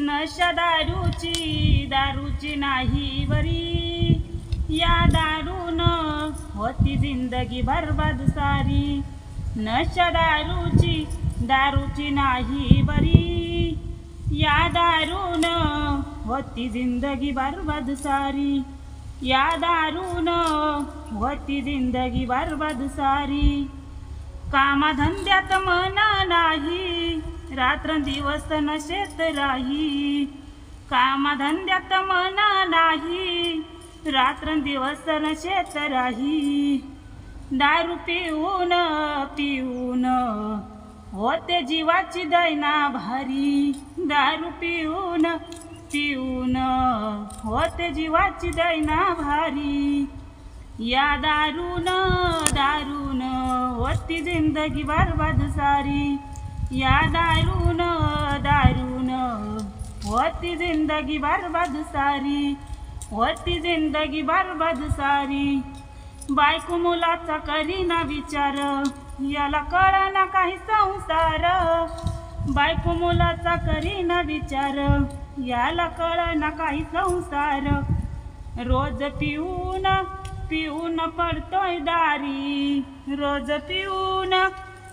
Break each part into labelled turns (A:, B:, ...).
A: नशा दारूची दारूची नाही बरी या दारून होती जिंदगी बरबाद सारी. नशा दारूची दारूची नाही बरी या दारून होती जिंदगी बरबाद सारी. या दारून होती जिंदगी बरबाद सारी. कामाधंद्यात मनाना रात्रंदिवस नशेत राही. कामधंद्यात मन नाही. रात्रंदिवस नशेत राही. दारू पिऊन पिऊन होते जीवाची दैना भारी. दारू पिऊन पिऊन होते जीवाची दैना भारी. या दारून दारून होती जिंदगी बरबाद सारी. या दारून दारून होती जिंदगी बरबाद सारी होती जिंदगी बरबाद सारी. बायको मुलाचा करीना विचार याला कळना काही संसार. बायको मुलाचा करीना विचार याला कळना काही संसार. रोज पिऊन पिऊन पडतोय दारी. रोज पिऊन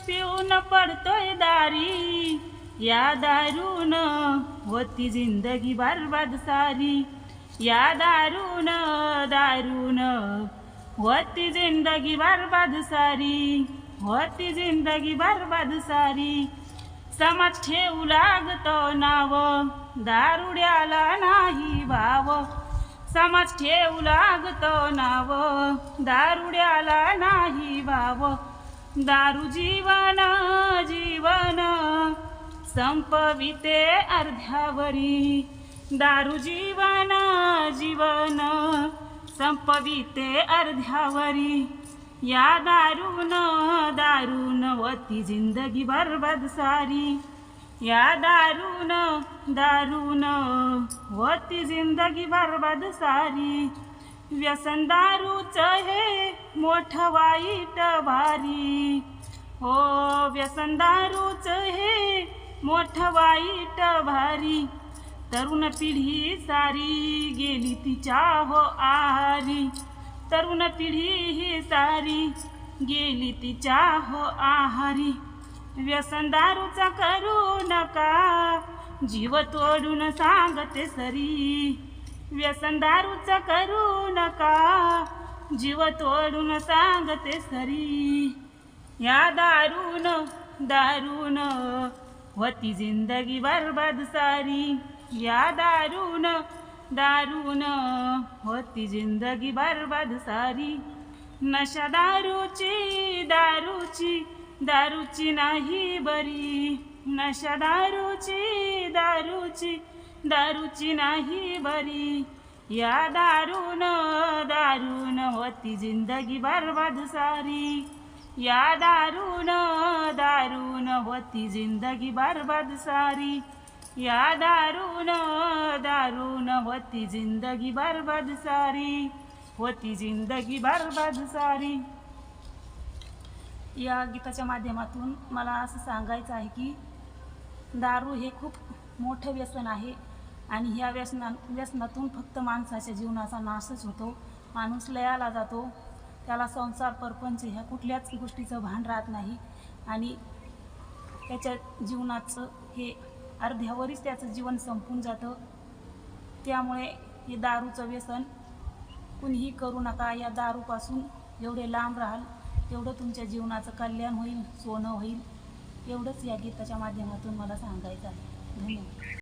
A: पिऊन पडतोय दारी. या दारून होती जिंदगी बरबाद सारी. या दारून दारून होती जिंदगी बरबाद सारी. होती जिंदगी बरबाद सारी. समाज ठेवू लागतो नाव दारुड्याला नाही भाव. समाज ठेवू लागतो नाव दारुड्याला नाही भाव. दारू जीवन जीवन. संपविते अर्ध्यावरी. दारू जीवन जीवन. संपविते अर्ध्यावरी. या दारून दारून वती जिंदगी बरबाद सारी. या दारून दारून वती जिंदगी बरबाद सारी. व्यसन दारूच हे मोठं वाईट भारी हो व्यसन दारूच हे मोठं वाईट भारी तरुण पिढी सारी गेली तिच्या हो आहारी. तरुण पिढी ही सारी गेली तिच्या हो आहारी. व्यसन दारूचा करू नका जीव तोडून सांगते सरी. व्यसन दारूचा करू नका जीव तोडून सांगते सरी. या दारून दारून होती जिंदगी बरबाद सारी. या दारून दारून होती जिंदगी बरबाद सारी. नशा दारूची दारूची दारूची नाही बरी. नशा दारूची दारूची दारूची नाही बरी. या दारून दारून होती जिंदगी बर्बाद सारी. या दारून दारून होती जिंदगी बर्बाद सारी. या दारून दारून होती जिंदगी बर्बाद सारी. होती जिंदगी बर्बाद सारी. या गीताच्या माध्यमातून मला असं सांगायचं आहे की दारू हे खूप मोठं व्यसन आहे. आणि ह्या व्यसना व्यसनातून फक्त माणसाच्या जीवनाचा नाशच होतो. माणूस लयाला जातो. त्याला संसार परपंच ह्या कुठल्याच गोष्टीचं भान राहत नाही. आणि त्याच्या जीवनाचं हे अर्ध्यावरच त्याचं जीवन संपून जातं. त्यामुळे हे दारूचं व्यसन कुणीही करू नका. या दारूपासून जेवढे लांब राहाल तेवढं तुमच्या जीवनाचं कल्याण होईल सोनं होईल. एवढंच या गीताच्या माध्यमातून मला सांगायचं आहे. धन्यवाद.